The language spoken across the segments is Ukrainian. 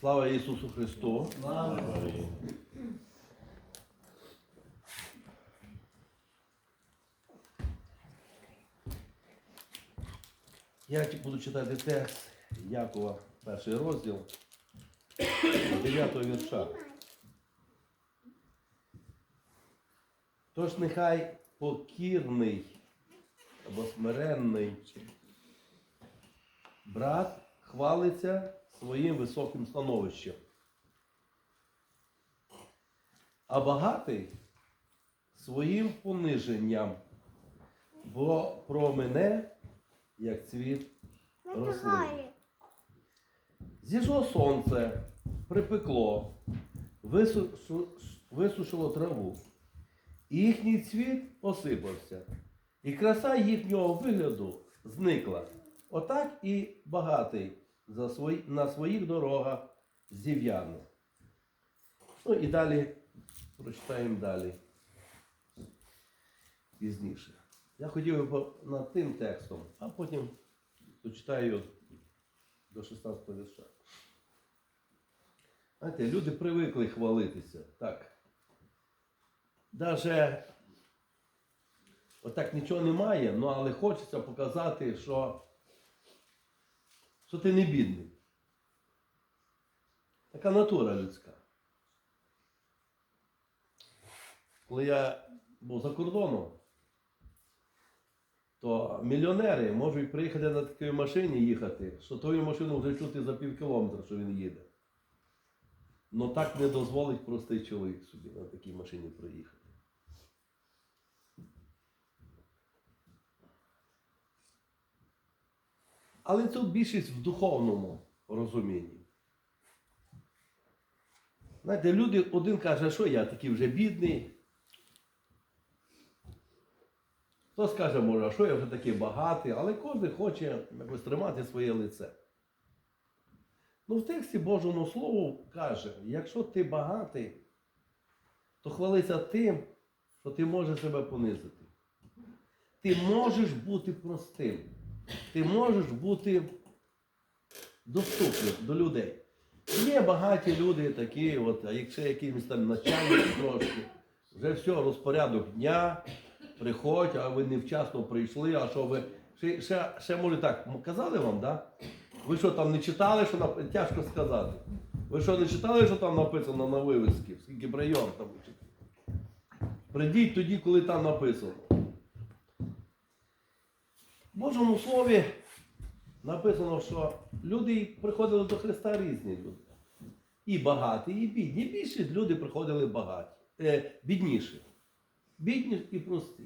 Слава Ісусу Христу! Я буду читати текст Якова, перший розділ, 9 вірша. Тож нехай покірний або смиренний брат хвалиться своїм високим становищем. А багатий своїм пониженням, бо про мене, як цвіт рослин. Зійшло сонце, припекло, висушило траву, і їхній цвіт осипався, і краса їхнього вигляду зникла. Отак і багатий за свої, на своїх дорогах зів'яне. Ну і далі прочитаємо далі. Пізніше. Я хотів би над тим текстом, а потім дочитаю до 16 вірша. Знаєте, люди привикли хвалитися. Так. Даже отак нічого немає, ну але хочеться показати, що, що ти не бідний. Така натура людська. Коли я був за кордоном, то мільйонери можуть приїхати на такій машині їхати, що твою машину вже чути за пів кілометра, що він їде. Ну так не дозволить простий чоловік собі на такій машині проїхати. Але тут більшість в духовному розумінні. Знаєте, люди один каже, що я такий вже бідний. Хто скаже, може, а що я вже такий багатий, але кожен хоче якось тримати своє лице. Ну, в тексті Божому Слову каже, якщо ти багатий, то хвалися тим, що ти можеш себе понизити. Ти можеш бути простим. Ти можеш бути доступним до людей. Є багаті люди такі, от, а якщо якимось там начальник трошки, вже все, розпорядок дня, приходь, а ви невчасно прийшли, а що ви. Ще, ще, ще може так, казали вам, да? Ви що там не читали, що нап... тяжко сказати. Ви що не читали, що там написано на вивіски, скільки прийом там? Прийдіть тоді, коли там написано. Божому слові написано, що люди приходили до Христа різні люди. І багаті, і бідні. Більшість люди приходили багаті, е, бідніші. Бідні і прості.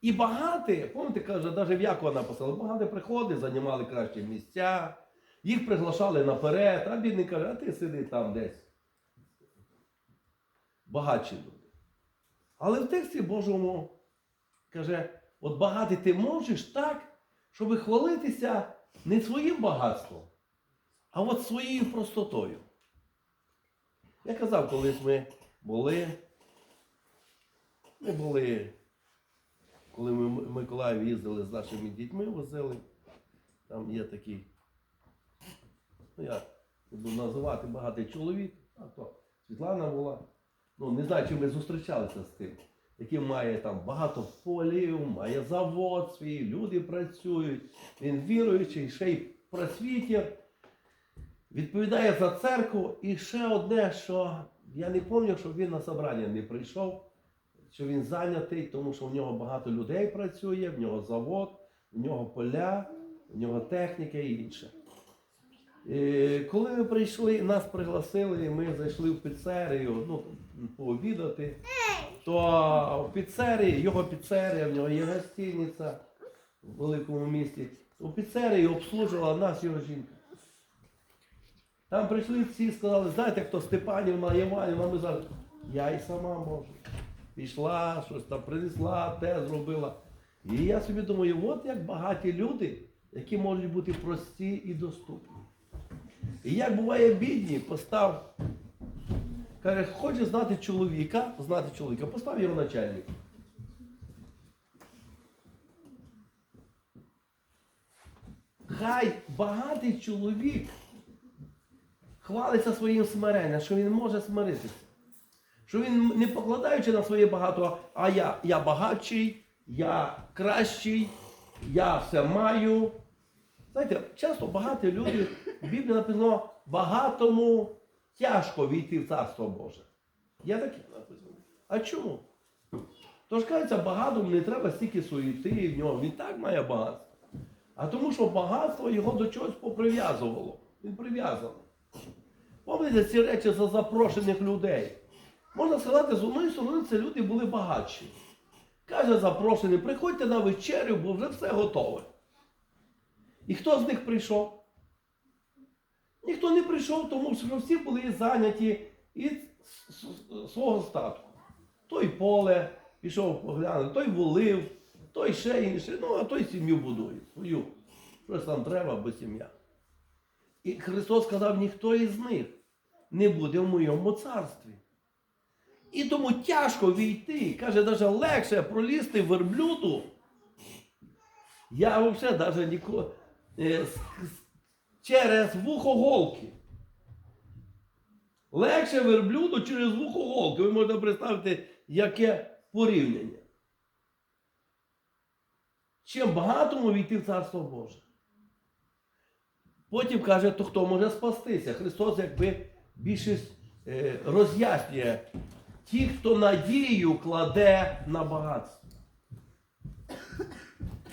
І багаті, пам'ятаєте, каже, навіть в Якова написали, багаті приходили, займали кращі місця, їх приглашали наперед, а бідний каже, а ти сиди там десь. Багатші люди. Але в тексті Божому каже, от багатий ти можеш так, щоб хвалитися не своїм багатством, а от своєю простотою. Я казав, колись ми були, ми були, коли ми в Миколаїв їздили з нашими дітьми, возили, там є такий, ну я буду називати багатий чоловік, а то Світлана була. Ну, не знаю, чи ми зустрічалися з тим, який має там багато полів, має завод свій, люди працюють, він віруючий, ще й просвітір, відповідає за церкву. І ще одне, що я не пам'ятаю, щоб він на собрання не прийшов, що він зайнятий, тому що в нього багато людей працює, в нього завод, в нього поля, в нього техніка і інше. Е, Коли ми прийшли, нас пригласили, і ми зайшли в піцерію, ну, пообідати, то в піцерії, його піцерія, в нього є гостиниця в великому місті. У піцерії обслужувала нас його жінка. Там прийшли всі, сказали, знаєте, хто Степанівна, Іванівна, ми зараз. Я і сама можу. Пішла, щось там принесла, те зробила. І я собі думаю, от як багаті люди, які можуть бути прості і доступні. І як буває бідні, постав. Каже, хоче знати чоловіка, знати чоловіка, постав його начальник. Хай багатий чоловік хвалиться своїм смиренням, що він може смиритися. Що він не покладаючи на своє багато, а я, я багатший, я кращий, я все маю. Знаєте, часто багаті люди, в Біблії написано, багатому тяжко війти в Царство Боже. Я таке написано. А чому? Тож кажеться, багатому не треба стільки суєти в нього, він так має багатство. А тому, що багатство його до чогось поприв'язувало. Він прив'язаний. Пам'ятаєте ці речі за запрошених людей. Можна сказати, з одної сторони це люди були багатші. Каже запрошений, приходьте на вечерю, бо вже все готове. І хто з них прийшов? Ніхто не прийшов, тому що всі були зайняті від свого статку. Той поле пішов поглянути, той волив, той ще інше, ну а той сім'ю будує свою. Щось там треба, бо сім'я. І Христос сказав, ніхто із них не буде в моєму царстві. І тому тяжко війти. Каже, навіть легше пролізти верблюду. Я взагалі навіть ніколи через вухо голки. Легше верблюду через вухо голки. Ви можете представити, яке порівняння. Чим багатому війти в Царство Боже. Потім каже, то хто може спастися? Христос якби більше е, роз'яснює ті, хто надію кладе на багатство.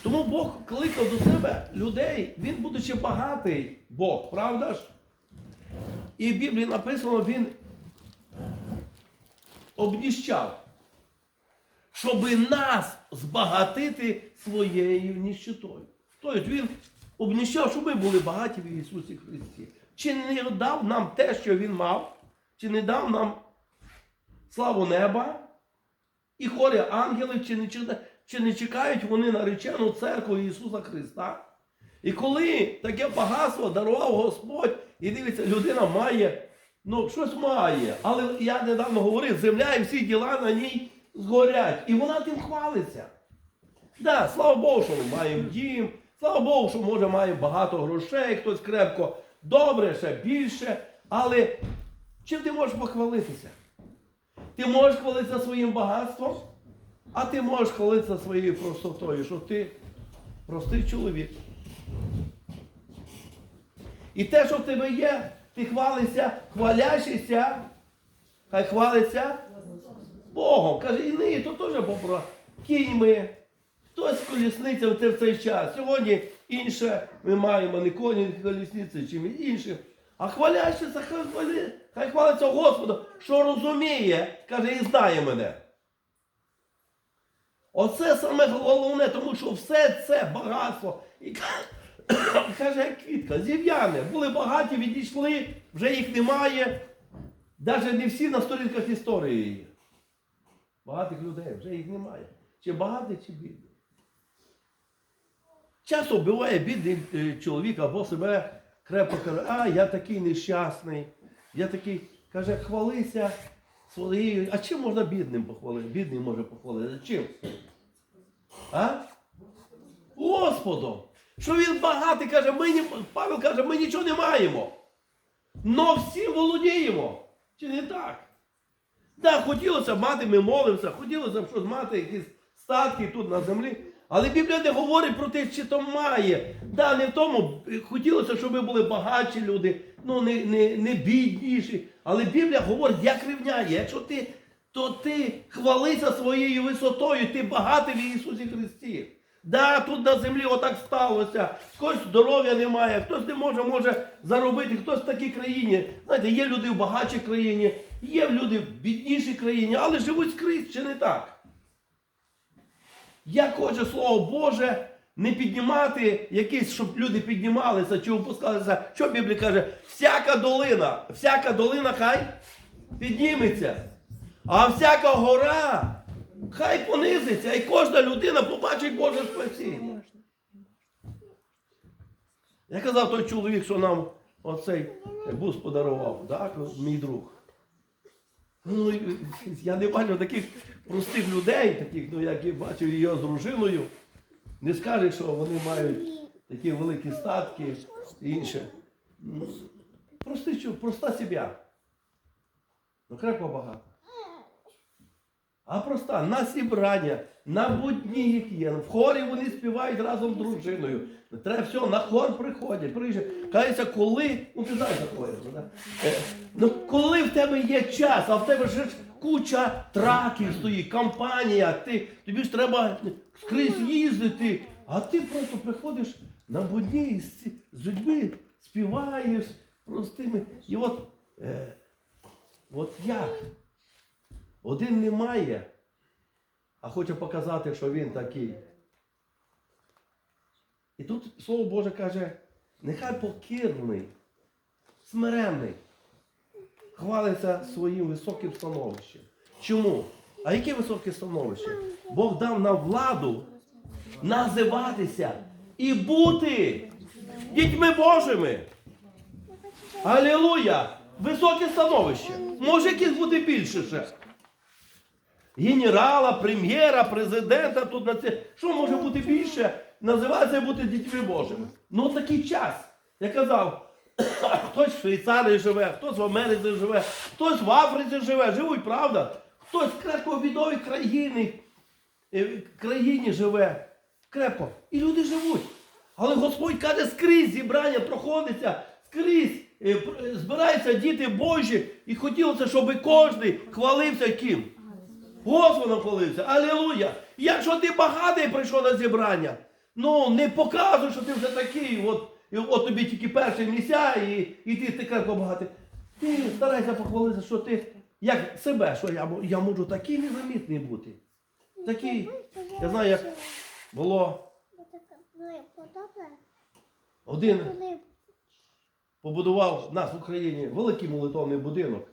Тому Бог кликав до себе людей, він, будучи багатий Бог, правда ж? І в Біблії написано, він обніщав, щоби нас збагатити своєю ніщитою. Тобто він обніщав, щоб ми були багаті в Ісусі Христі. Чи не дав нам те, що Він мав, чи не дав нам славу неба і хорі ангелів, чи не, чекають- чи не чекають вони на речену церкву Ісуса Христа? І коли таке багатство дарував Господь, і дивиться, людина має, ну, щось має. Але я недавно говорив, земля і всі діла на ній згорять. І вона тим хвалиться. Да, слава Богу, що ми маємо дім, слава Богу, що може має багато грошей, хтось крепко добре, ще більше. Але чим ти можеш похвалитися? Ти можеш хвалитися своїм багатством, а ти можеш хвалитися своєю простотою, що ти простий чоловік. І те, що в тебе є, ти хвалишся, хвалящийся, хай хвалиться Богом. Каже, і нині то теж попро кіньми, хтось з колісницями це в цей час. Сьогодні інше ми маємо не коні, не колісниці, чим інше. А хвалящийся, хай, хай хвалиться Господу, що розуміє, каже, і знає мене. Оце саме головне, тому що все це багатство. І каже, як квітка, зів'яне, були багаті, відійшли, вже їх немає. Навіть не всі на сторінках історії є. Багатих людей, вже їх немає. Чи багатий, чи бідний. Часто буває бідний е, чоловік або себе крепко каже, а я такий нещасний, я такий, каже, хвалися своєю. А чим можна бідним похвалити? Бідний може похвалити. Чим? А? Господом. Що він багатий, каже, ми. Павел каже, ми нічого не маємо. Но всім володіємо. Чи не так? Так, хотілося б мати, ми молимося, хотілося б щось мати, якісь статки тут на землі. Але Біблія не говорить про те, чи то має. Да, не в тому. Хотілося, щоб ми були багатші люди, ну не, не, не бідніші. Але Біблія говорить, як рівняє. Якщо ти, то ти хвалися своєю висотою, ти багатий в Ісусі Христі. Да, тут на землі отак сталося. Хтось здоров'я немає, хтось не може, може заробити, хтось в такій країні. Знаєте, є люди в багатшій країні, є люди в біднішій країні, але живуть скрізь, чи не так? Як хоче Слово Боже не піднімати якісь, щоб люди піднімалися чи опускалися. Що Біблія каже? Всяка долина, всяка долина хай підніметься. А всяка гора хай понизиться, і кожна людина побачить Боже спасіння. Я казав той чоловік, що нам оцей бус подарував, так, мій друг. Ну, я не бачив таких простих людей, таких, ну, як я бачив її з дружиною. Не скаже, що вони мають такі великі статки і інше. Ну, прости, проста сім'я. Ну крепко багато. А проста на зібрання, на будні які є. В хорі вони співають разом з дружиною. Треба все, на хор приходять, приїжджають. Каються, коли, ну ти знаєш такое, да? Е, ну коли в тебе є час, а в тебе ж куча траків стоїть, компанія, ти, тобі ж треба скрізь їздити, а ти просто приходиш на будні з, з людьми співаєш простими. І от, е, от як? Один немає, а хоче показати, що він такий. І тут Слово Боже каже, нехай покірний, смиренний, хвалиться своїм високим становищем. Чому? А яке високе становище? Бог дав нам владу називатися і бути дітьми Божими. Алілуя! Високе становище. Може якесь бути більше ще. Генерала, прем'єра, президента тут на це. Що може бути більше? Називається бути дітьми Божими. Ну такий час. Я казав, хтось в Швейцарії живе, хтось в Америці живе, хтось в Африці живе, живуть, правда? Хтось в крепковідовій країні, е, країні живе. Крепко. І люди живуть. Але Господь каже, скрізь зібрання проходиться, скрізь е, збираються діти Божі, і хотілося, щоб кожен хвалився ким? Господом хвалився. Алілуя! Якщо ти багатий прийшов на зібрання, ну не показуй, що ти вже такий, от, от тобі тільки перші місця, і, і ти, крепко багатий. Ти старайся похвалитися, що ти, як себе, що я, я можу такий незамітний бути. Такий, я знаю, як було один побудував в нас в Україні великий молитовний будинок.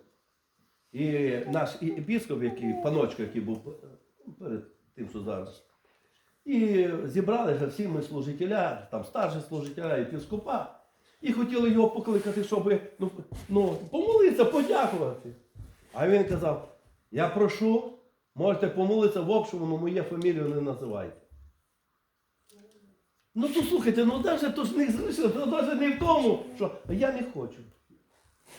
І наш епіскоп, який, паночко, який був перед тим, що зараз. І зібралися всі ми служителя, там старші служителя, епіскопа. І хотіли його покликати, щоб ну, ну, помолитися, подякувати. А він казав: я прошу, можете помолитися в общому, але моє фамілію не називайте. Ну то слухайте, ну навіть то ж не залишило, то навіть не в тому, що я не хочу.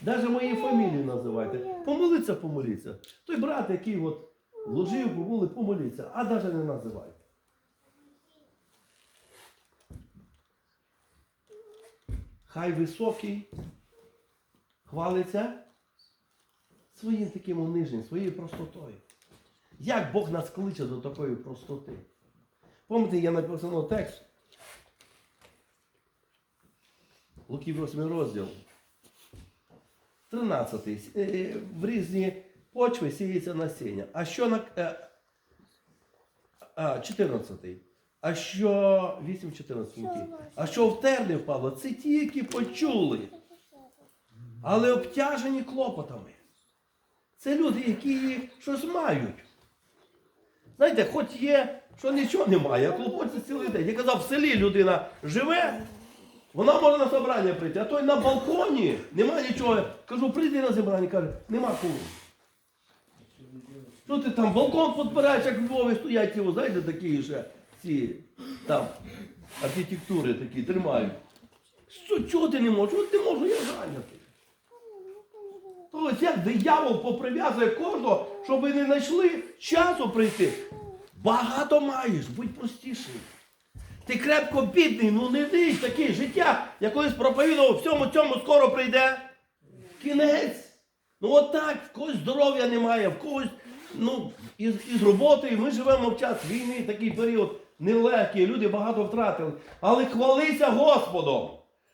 Навіть мої фамілії називайте. Помолиться, помоліться. Той брат, який от вложив, помоли, помоліться, а навіть не називайте. Хай високий хвалиться своїм таким униженням, своєю простотою. Як Бог нас кличе до такої простоти? Пам'ятаєте, я написано текст. Луки 8 розділ. 13. Е, В різні почви сіється насіння. А що на. е, А, 14. А що 8.14 Луки. А що в терни впало? Це ті, які почули, але обтяжені клопотами. Це люди, які щось мають. Знаєте, хоч є, що нічого немає, а клопоться цілий день. Я казав, в селі людина живе, вона може на зібрання прийти, а той на балконі нема нічого. Кажу, прийди на зібрання, каже, нема кого. Що ти там балкон підбираєш, як в Львові стоять його, знаєте, такі ще ці там архітектури такі тримають. Що, чого ти не можеш? От ти можу, я зайнятий. Тобто як диявол поприв'язує кожного, щоб не знайшли часу прийти. Багато маєш, будь простіший. Ти крепко бідний, ну не дий таке життя. Я колись проповідував, всьому цьому скоро прийде. Кінець. Ну от так, в когось здоров'я немає, в когось, ну, із, із роботи, ми живемо в час війни, такий період нелегкий, люди багато втратили. Але хвалися Господом,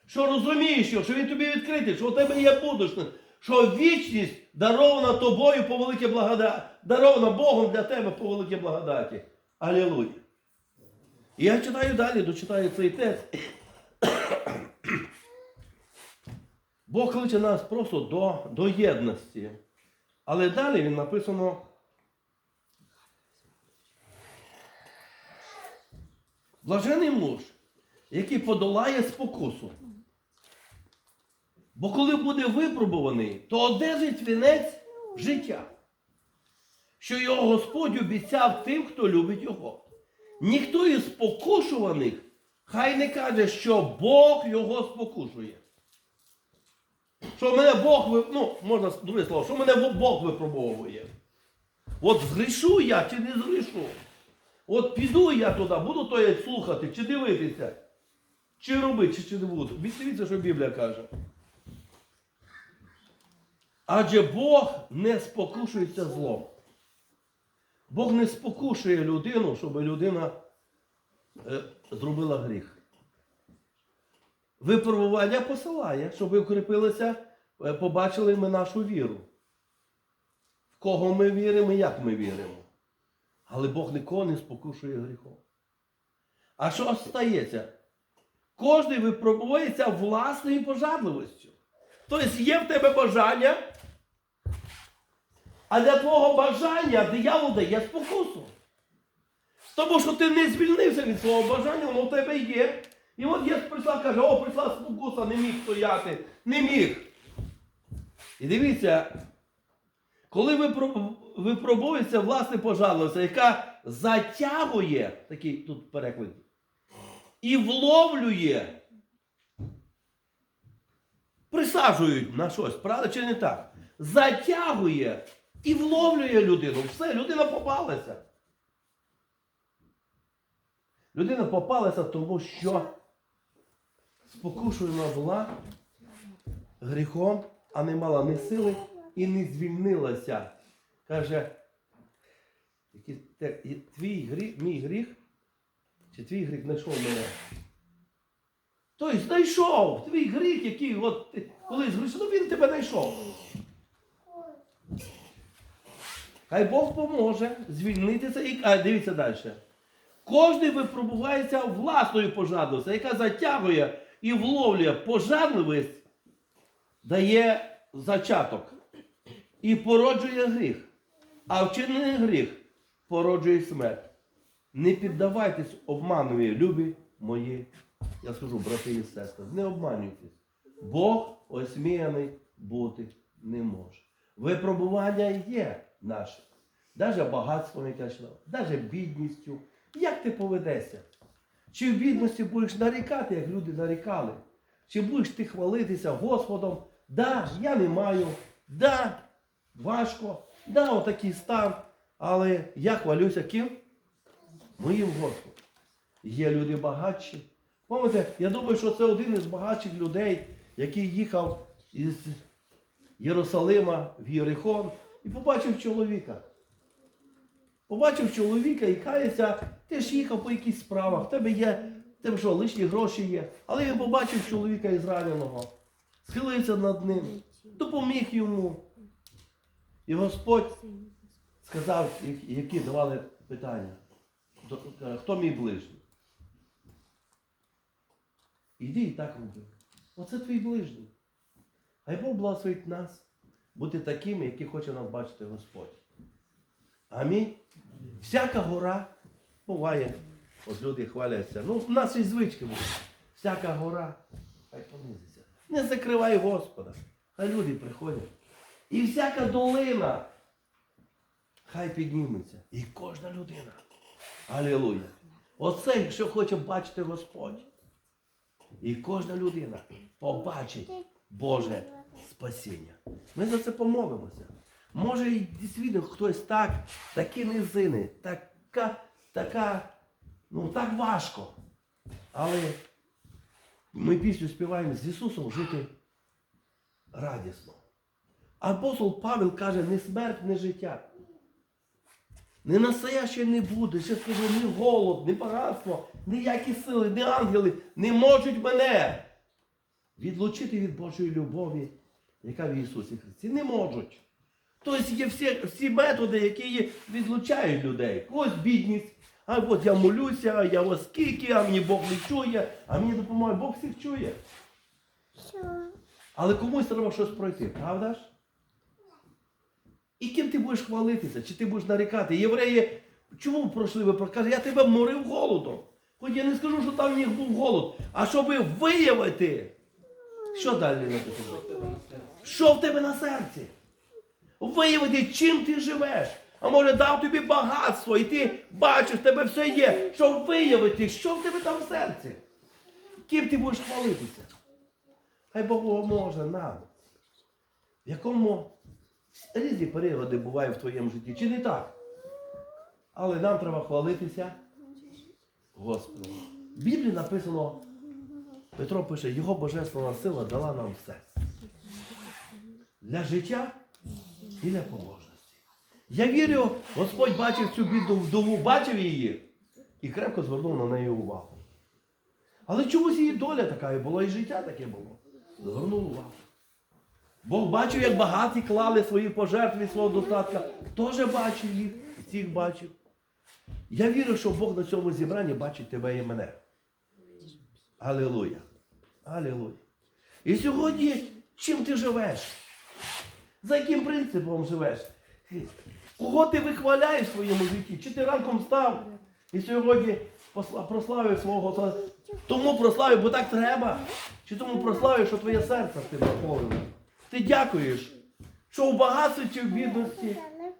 що розумієш, що, він тобі відкритий, що у тебе є будучне, що вічність дарована тобою по великій благодаті, дарована Богом для тебе по великій благодаті. Алілуя. І я читаю далі, дочитаю цей текст. Бог кличе нас просто до, до єдності. Але далі він написано. Блажений муж, який подолає спокусу. Бо коли буде випробуваний, то одержить вінець життя, що його Господь обіцяв тим, хто любить його. Ніхто із спокушуваних хай не каже, що Бог його спокушує. що мене Бог ну, можна друге слово, що мене Бог випробовує. От згрішу я чи не згрішу. От піду я туди, буду то я слухати, чи дивитися, чи робити, чи, чи не буду. Дивіться, що Біблія каже. Адже Бог не спокушується злом. Бог не спокушує людину, щоб людина е, зробила гріх. Випробування посилає, щоб ви укріпилися, е, побачили ми нашу віру. В кого ми віримо і як ми віримо. Але Бог нікого не спокушує гріхом. А що стається? Кожен випробується власною пожадливістю. Тобто є в тебе бажання, а для твого бажання диявол дає спокусу. Тому що ти не звільнився від свого бажання, воно в тебе є. І от є прийшла, каже, о, прийшла спокуса, не міг стояти, не міг. І дивіться, коли випробується власне пожалуйста, яка затягує, такий тут переклад, і вловлює, присаджують на щось, правда чи не так? Затягує і вловлює людину. Все, людина попалася. Людина попалася, тому що спокушена була гріхом, а не мала ні сили і не звільнилася. Каже, твій гріх, мій гріх, чи твій гріх знайшов мене. Тобто знайшов твій гріх, який от ти колись грішив, ну він тебе знайшов. Хай Бог поможе звільнитися і а, дивіться далі. Кожен випробувається власною пожадливістю, яка затягує і вловлює пожадливість, дає зачаток і породжує гріх. А вчинений гріх породжує смерть. Не піддавайтесь обманові, любі мої, я скажу, брати і сестри, не обманюйтесь. Бог осміяний бути не може. Випробування є наше. Навіть багатством, яке йшло, навіть бідністю. Як ти поведешся? Чи в бідності будеш нарікати, як люди нарікали? Чи будеш ти хвалитися Господом? Да, я не маю, да, важко, да, отакий стан. Але я хвалюся ким? Моїм Господом. Є люди багатші. Пам'ятаєте, я думаю, що це один із багатших людей, який їхав із Єрусалима в Єрихон і побачив чоловіка. Побачив чоловіка і кається, ти ж їхав по якихось справах, в тебе є, тебе що, лишні гроші є. Але він побачив чоловіка ізраненого, схилився над ним, допоміг йому. І Господь сказав, які- давали питання. Хто мій ближній? Іди і так роби. Оце твій ближній. Хай Бог благословить нас бути такими, які хоче нас бачити Господь. Амінь. Всяка гора буває. От люди хваляться. Ну, в нас і звички були. Всяка гора, хай понизиться. Не закривай Господа. Хай люди приходять. І всяка долина, хай підніметься. І кожна людина. Алілуя. Оце, що хоче бачити Господь. І кожна людина побачить Боже спасіння. Ми за це помолимося. Може, і дійсно хтось так, такі низини, така, така, ну так важко. Але ми пісню співаємо з Ісусом жити радісно. Апостол Павел каже, не смерть, не життя. Не настояще не буде. Ще скажу, ні голод, ні багатство, ніякі сили, ні ангели не можуть мене відлучити від Божої любові, яка в Ісусі Христі. Не можуть. Тобто є всі, всі методи, які є- відлучають людей. Ось бідність. А от я молюся, а я ось скільки, а мені Бог не чує, а мені допомагає. Бог всіх чує. Але комусь треба щось пройти, правда ж? І ким ти будеш хвалитися? Чи ти будеш нарікати? Євреї, чому пройшли ви? Каже, я тебе морив голодом. Хоч я не скажу, що там в них був голод, а щоб виявити, що далі не написано? Що в тебе на серці? Виявити, чим ти живеш. А може дав тобі багатство, і ти бачиш, в тебе все є, щоб виявити, що в тебе там в серці. Ким ти будеш хвалитися? Хай Бог поможе нам в якому різні періоди бувають в твоєму житті, чи не так? Але нам треба хвалитися Господом. В Біблії написано, Петро пише, його божественна сила дала нам все. Для життя і для поможності. Я вірю, Господь бачив цю бідну вдову, бачив її і крепко звернув на неї увагу. Але чомусь її доля така і була, і життя таке було. Звернув увагу. Бог бачив, як багаті клали свої пожертви свого достатка. Теж бачив їх, всіх бачив. Я вірю, що Бог на цьому зібранні бачить тебе і мене. Алілуя. Алілуя. І сьогодні чим ти живеш? За яким принципом живеш? Кого ти вихваляєш в своєму житті? Чи ти ранком став і сьогодні прославив свого? Тому прославив, бо так треба. Чи тому прославив, що твоє серце ти наповнене? Ти дякуєш, що в багатстві чи в бідності,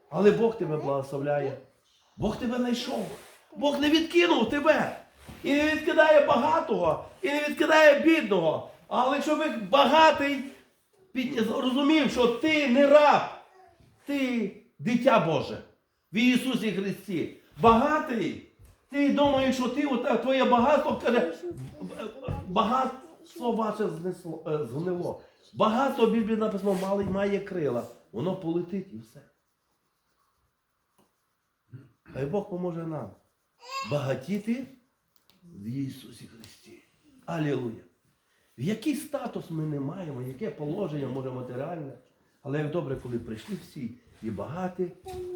але Бог тебе благословляє. Бог тебе знайшов. Бог не відкинув тебе. І не відкидає багатого, і не відкидає бідного. Але якщо ви багатий, розумів, що ти не раб, ти дитя Боже в Ісусі Христі. Багатий. Ти думаєш, що ти ота- твоє багатство каже, багатство ваше знесло, е, згнило. Багатство в Біблії написано мали, має крила. Воно полетить і все. Хай Бог поможе нам багатіти в Ісусі Христі. Алілуя. В який статус ми не маємо, яке положення може матеріальне. Але як добре, коли прийшли всі, і багаті,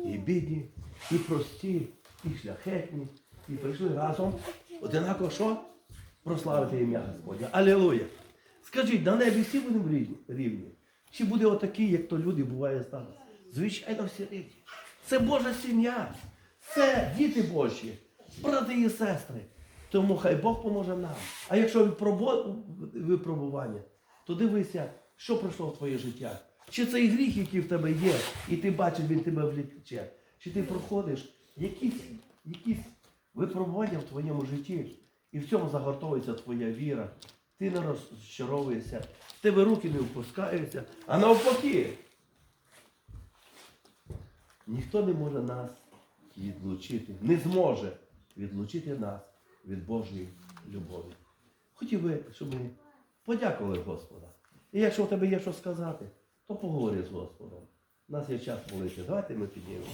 і бідні, і прості, і шляхетні, і прийшли разом. Одинаково що? Прославити ім'я Господня. Алілуя. Скажіть, на небі всі будемо рівні? Чи буде отакий, як то люди буває статус? Звичайно, всі рівні. Це Божа сім'я. Це діти Божі, брати і сестри. Тому хай Бог поможе нам. А якщо випробування, то дивися, що пройшло в твоє життя. Чи цей гріх, який в тебе є, і ти бачиш, він тебе вліче. Чи ти проходиш якісь, якісь випробування в твоєму житті, і в цьому загортовується твоя віра. Ти не розчаровуєшся, в тебе руки не впускаються, а навпаки. Ніхто не може нас відлучити, не зможе відлучити нас від Божої любові. Хотів би, щоб ми подякували Господа. І якщо в тебе є що сказати, то поговори з Господом. У нас є час молити. Давайте ми піднімемо.